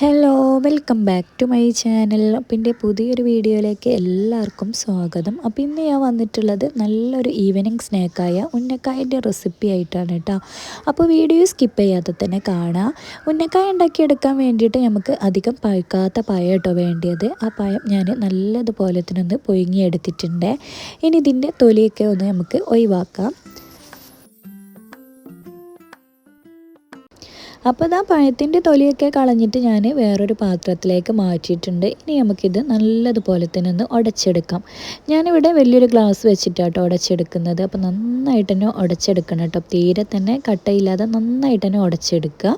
Hello welcome back to my channel അപ്പം എന്റെ പുതിയൊരു വീഡിയോയിലേക്ക് എല്ലാവർക്കും സ്വാഗതം. അപ്പോൾ ഇന്ന് ഞാൻ വന്നിട്ടുള്ളത് നല്ലൊരു ഈവനിങ് സ്നാക്കായ ഉന്നക്കായന്റെ റെസിപ്പി ആയിട്ടാണ് കേട്ടോ അപ്പോൾ വീഡിയോ സ്കിപ്പ് ചെയ്യാതെ തന്നെ കാണാം. ഉന്നക്കായ ഉണ്ടാക്കിയെടുക്കാൻ വേണ്ടിയിട്ട് നമുക്ക് അധികം പഴുക്കാത്ത പഴം കേട്ടോ വേണ്ടിയത്. ആ പഴം ഞാൻ നല്ലതുപോലെ തന്നെ ഒന്ന് പൊഴുങ്ങിയെടുത്തിട്ടുണ്ട്. ഇനി ഇതിന്റെ തൊലിയൊക്കെ ഒന്ന് നമുക്ക് ഒഴിവാക്കാം. അപ്പോൾ ഇതാ പഴത്തിന്റെ തൊലിയൊക്കെ കളഞ്ഞിട്ട് ഞാൻ വേറൊരു പാത്രത്തിലേക്ക് മാറ്റിയിട്ടുണ്ട്. ഇനി നമുക്കിത് നല്ലതുപോലെ തന്നെ ഒന്ന് ഉടച്ചെടുക്കാം. ഞാനിവിടെ വലിയൊരു ഗ്ലാസ് വെച്ചിട്ടാട്ടോ ഉടച്ചെടുക്കുന്നത്. അപ്പോൾ നന്നായിട്ട് തന്നെ ഉടച്ചെടുക്കണം കേട്ടോ. തീരെ തന്നെ കട്ടയില്ലാതെ നന്നായിട്ട് തന്നെ ഉടച്ചെടുക്കുക.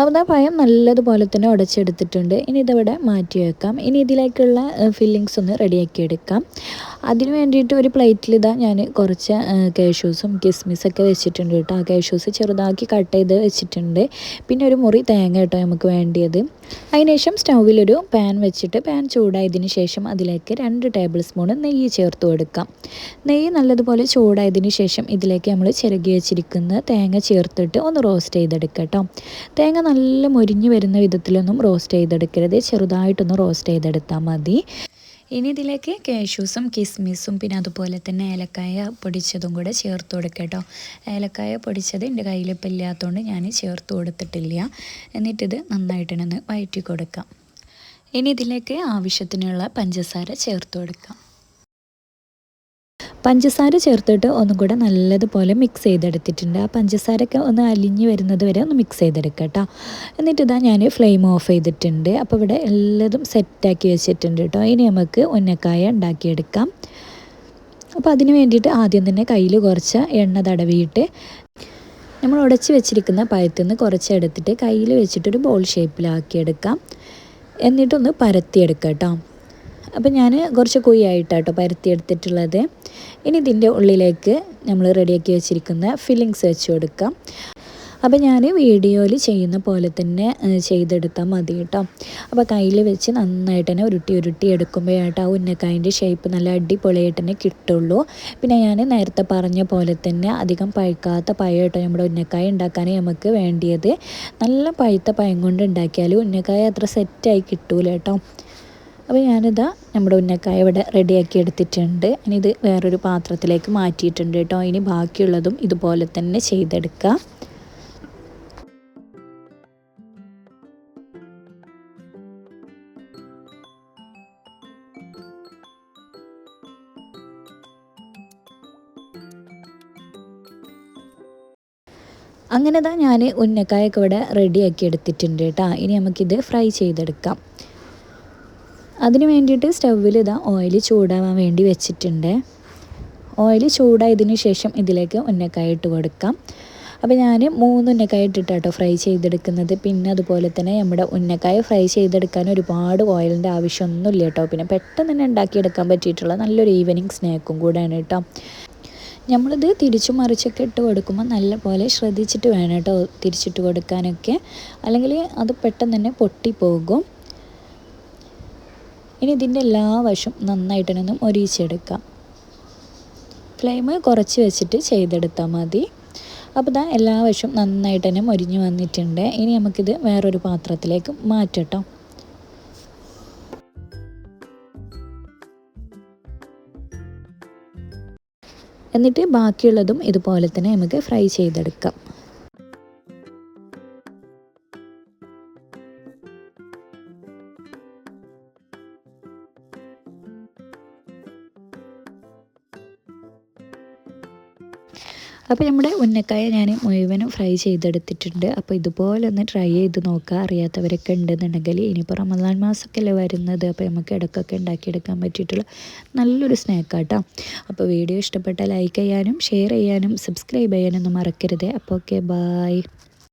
അവിടെ പഴം നല്ലതുപോലെ തന്നെ ഉടച്ചെടുത്തിട്ടുണ്ട്. ഇനി ഇതവിടെ മാറ്റി വെക്കാം. ഇനി ഇതിലേക്കുള്ള ഫില്ലിങ്സ് ഒന്ന് റെഡിയാക്കി എടുക്കാം. അതിന് വേണ്ടിയിട്ട് ഒരു പ്ലേറ്റിൽ ഇതാ ഞാൻ കുറച്ച് കേഷ്യൂസും കിസ്മിസൊക്കെ വെച്ചിട്ടുണ്ട് കേട്ടോ. ആ കേഷ്യൂസ് ചെറുതാക്കി കട്ട് ചെയ്ത് വെച്ചിട്ടുണ്ട്. പിന്നെ ഒരു മുറി തേങ്ങ കേട്ടോ നമുക്ക് വേണ്ടിയത്. അതിനുശേഷം സ്റ്റൗവിലൊരു പാൻ വെച്ചിട്ട് പാൻ ചൂടായതിന് ശേഷം അതിലേക്ക് രണ്ട് ടേബിൾ സ്പൂൺ നെയ്യ് ചേർത്ത് കൊടുക്കാം. നെയ്യ് നല്ലതുപോലെ ചൂടായതിന് ശേഷം ഇതിലേക്ക് നമ്മൾ ചിരകി വെച്ചിരിക്കുന്ന തേങ്ങ ചേർത്തിട്ട് ഒന്ന് റോസ്റ്റ് ചെയ്തെടുക്കാം കേട്ടോ. തേങ്ങ നല്ല മൊരിഞ്ഞ് വരുന്ന വിധത്തിലൊന്നും റോസ്റ്റ് ചെയ്തെടുക്കരുത്. ചെറുതായിട്ടൊന്ന് റോസ്റ്റ് ചെയ്തെടുത്താൽ മതി. ഇനി ഇതിലേക്ക് കാഷ്യൂസും കിസ്മിസും പിന്നെ അതുപോലെ തന്നെ ഏലക്കായ പൊടിച്ചതും കൂടെ ചേർത്ത് കൊടുക്കുക കേട്ടോ ഏലക്കായ പൊടിച്ചത് എന്റെ കയ്യിലിപ്പോൾ ഇല്ലാത്തതുകൊണ്ട് ഞാൻ ചേർത്ത് കൊടുത്തിട്ടില്ല. എന്നിട്ടിത് നന്നായിട്ടിനൊന്ന് വയറ്റി കൊടുക്കാം. ഇനി ഇതിലേക്ക് ആവശ്യത്തിനുള്ള പഞ്ചസാര ചേർത്ത് കൊടുക്കാം. പഞ്ചസാര ചേർത്തിട്ട് ഒന്നും കൂടെ നല്ലതുപോലെ മിക്സ് ചെയ്തെടുത്തിട്ടുണ്ട്. ആ പഞ്ചസാരയൊക്കെ ഒന്ന് അലിഞ്ഞ് വരുന്നത് വരെ ഒന്ന് മിക്സ് ചെയ്തെടുക്കുക കേട്ടോ എന്നിട്ട് ഇതാ ഞാൻ ഫ്ലെയിം ഓഫ് ചെയ്തിട്ടുണ്ട്. അപ്പോൾ ഇവിടെ എല്ലതും സെറ്റാക്കി വെച്ചിട്ടുണ്ട് കേട്ടോ ഇനി നമുക്ക് ഉന്നക്കായ ഉണ്ടാക്കിയെടുക്കാം. അപ്പോൾ അതിന് വേണ്ടിയിട്ട് ആദ്യം തന്നെ കയ്യിൽ കുറച്ച് എണ്ണ തടവിയിട്ട് നമ്മൾ ഉടച്ച് വെച്ചിരിക്കുന്ന പഴത്തിൽ നിന്ന് കുറച്ച് എടുത്തിട്ട് കയ്യിൽ വെച്ചിട്ടൊരു ബോൾ ഷേപ്പിലാക്കിയെടുക്കാം എന്നിട്ടൊന്ന് പരത്തിയെടുക്കാം കേട്ടോ അപ്പം ഞാൻ കുറച്ച് കുയ്യായിട്ടാട്ടോ പരത്തിയെടുത്തിട്ടുള്ളത് ഇനി ഇതിന്റെ ഉള്ളിലേക്ക് നമ്മൾ റെഡിയാക്കി വെച്ചിരിക്കുന്ന ഫില്ലിങ്സ് വെച്ച് കൊടുക്കാം. അപ്പോൾ ഞാൻ വീഡിയോയിൽ ചെയ്യുന്ന പോലെ തന്നെ ചെയ്തെടുത്താൽ മതി കേട്ടോ. അപ്പോൾ കയ്യിൽ വെച്ച് നന്നായിട്ട് തന്നെ ഉരുട്ടി ഉരുട്ടി എടുക്കുമ്പോഴായിട്ട് ആ ഉന്നക്കായന്റെ ഷേപ്പ് നല്ല അടിപൊളിയായിട്ട് തന്നെ കിട്ടുള്ളൂ. പിന്നെ ഞാൻ നേരത്തെ പറഞ്ഞ പോലെ തന്നെ അധികം പഴുക്കാത്ത പഴം കേട്ടോ നമ്മുടെ ഉന്നക്കായ ഉണ്ടാക്കാൻ നമുക്ക് വേണ്ടിയത്. നല്ല പഴുത്ത പഴം കൊണ്ട് ഉണ്ടാക്കിയാൽ ഉന്നക്കായ അത്ര സെറ്റായി കിട്ടൂല കേട്ടോ. അപ്പോൾ ഞാനിതാ നമ്മുടെ ഉന്നക്കായ ഇവിടെ റെഡിയാക്കി എടുത്തിട്ടുണ്ട്. ഇനി ഇത് വേറൊരു പാത്രത്തിലേക്ക് മാറ്റിയിട്ടുണ്ട് കേട്ടോ. ഇനി ബാക്കിയുള്ളതും ഇതുപോലെ തന്നെ ചെയ്തെടുക്കുക അങ്ങനെ തന്നെ ഞാൻ ഉന്നക്കായൊക്കെ ഇവിടെ റെഡിയാക്കി എടുത്തിട്ടുണ്ട് കേട്ടോ. ഇനി നമുക്കിത് ഫ്രൈ ചെയ്തെടുക്കാം. അതിന് വേണ്ടിയിട്ട് സ്റ്റൗവിൽ ഇതാ ഓയിൽ ചൂടാവാൻ വേണ്ടി വെച്ചിട്ടുണ്ട്. ഓയിൽ ചൂടായതിന് ശേഷം ഇതിലേക്ക് ഉന്നക്കായ ഇട്ട് കൊടുക്കാം. അപ്പോൾ ഞാൻ മൂന്ന് ഉന്നക്കായ ഇട്ടിട്ടാട്ടോ ഫ്രൈ ചെയ്തെടുക്കുന്നത്. പിന്നെ അതുപോലെ തന്നെ നമ്മുടെ ഉന്നക്കായ ഫ്രൈ ചെയ്തെടുക്കാൻ ഒരുപാട് ഓയിലിന്റെ ആവശ്യമൊന്നുമില്ല കേട്ടോ പിന്നെ പെട്ടെന്ന് തന്നെ ഉണ്ടാക്കിയെടുക്കാൻ പറ്റിയിട്ടുള്ള നല്ലൊരു ഈവനിങ് സ്നാക്കും കൂടെയാണ് കേട്ടോ നമ്മളിത് തിരിച്ചു മറിച്ചൊക്കെ ഇട്ട് കൊടുക്കുമ്പോൾ നല്ല പോലെ ശ്രദ്ധിച്ചിട്ട് വേണം കേട്ടോ തിരിച്ചിട്ട് കൊടുക്കാനൊക്കെ. അല്ലെങ്കിൽ അത് പെട്ടെന്ന് തന്നെ പൊട്ടിപ്പോകും. ഇനി ഇതിന്റെ എല്ലാ വശം നന്നായിട്ടൊന്ന് ഒരിച്ചെടുക്കാം ഫ്ലെയിം കുറച്ച് വെച്ചിട്ട് ചെയ്തെടുത്താൽ മതി. അപ്പോൾ ഇതാ എല്ലാ വശവും നന്നായിട്ട് തന്നെ മൊരിഞ്ഞ് വന്നിട്ടുണ്ട്. ഇനി നമുക്കിത് വേറൊരു പാത്രത്തിലേക്ക് മാറ്റട്ടോ. എന്നിട്ട് ബാക്കിയുള്ളതും ഇതുപോലെ തന്നെ നമുക്ക് ഫ്രൈ ചെയ്തെടുക്കാം. അപ്പോൾ നമ്മുടെ ഉന്നക്കായ ഞാൻ മുഴുവനും ഫ്രൈ ചെയ്തെടുത്തിട്ടുണ്ട്. അപ്പോൾ ഇതുപോലെ ഒന്ന് ട്രൈ ചെയ്ത് നോക്കുക അറിയാത്തവരൊക്കെ ഉണ്ടെന്നുണ്ടെങ്കിൽ ഇനിയിപ്പോൾ റമദാൻ മാസമൊക്കെ അല്ലേ വരുന്നത്. അപ്പോൾ നമുക്ക് ഇടയ്ക്കൊക്കെ ഉണ്ടാക്കിയെടുക്കാൻ പറ്റിയിട്ടുള്ള നല്ലൊരു സ്നാക്കാട്ടോ അപ്പോൾ വീഡിയോ ഇഷ്ടപ്പെട്ടാൽ ലൈക്ക് ചെയ്യാനും ഷെയർ ചെയ്യാനും സബ്സ്ക്രൈബ് ചെയ്യാനൊന്നും മറക്കരുത്. അപ്പോൾ ഓക്കെ ബായ്